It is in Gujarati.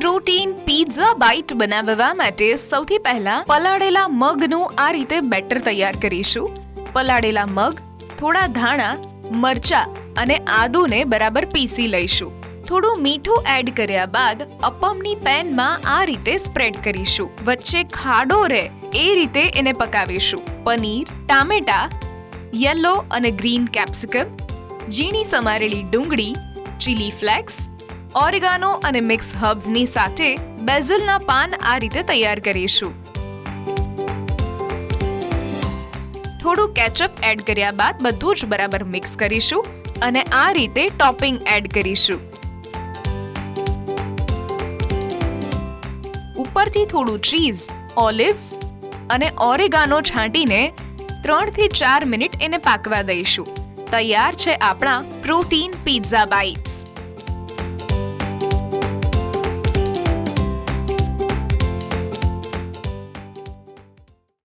પ્રોટીન, પીઝા, બાઇટ બનાવવા માટે સૌથી પહેલા પલાળેલા મગનું આ રીતે બેટર તૈયાર કરીશું. પલાળેલા મગ, થોડા ધાણા, મરચા અને આદુને બરાબર પીસી લઈશું. થોડું મીઠું એડ કર્યા બાદ અપમની પેનમાં આ રીતે સ્પ્રેડ કરીશું. વચ્ચે ખાડો રહે એ રીતે એને પકાવીશું. પનીર, ટામેટા, યલો અને ગ્રીન કેપ્સિકમ, ઝીણી સમારેલી ડુંગળી, ચીલી ફ્લેક્સ ઓરેગાનો અને મિક્સ હર્બ્સની સાથે બેઝલના પાન આ રીતે તૈયાર કરીશું. થોડું કેચઅપ એડ કર્યા બાદ બધું જ બરાબર મિક્સ કરીશું અને આ રીતે ટોપિંગ એડ કરીશું. ઉપરથી થોડું ચીઝ, ઓલિવ્સ અને ઓરેગાનો છાંટીને ત્રણથી ચાર મિનિટ એને પાકવા દઈશું. તૈયાર છે આપણા પ્રોટીન પિઝા બાઇટ્સ.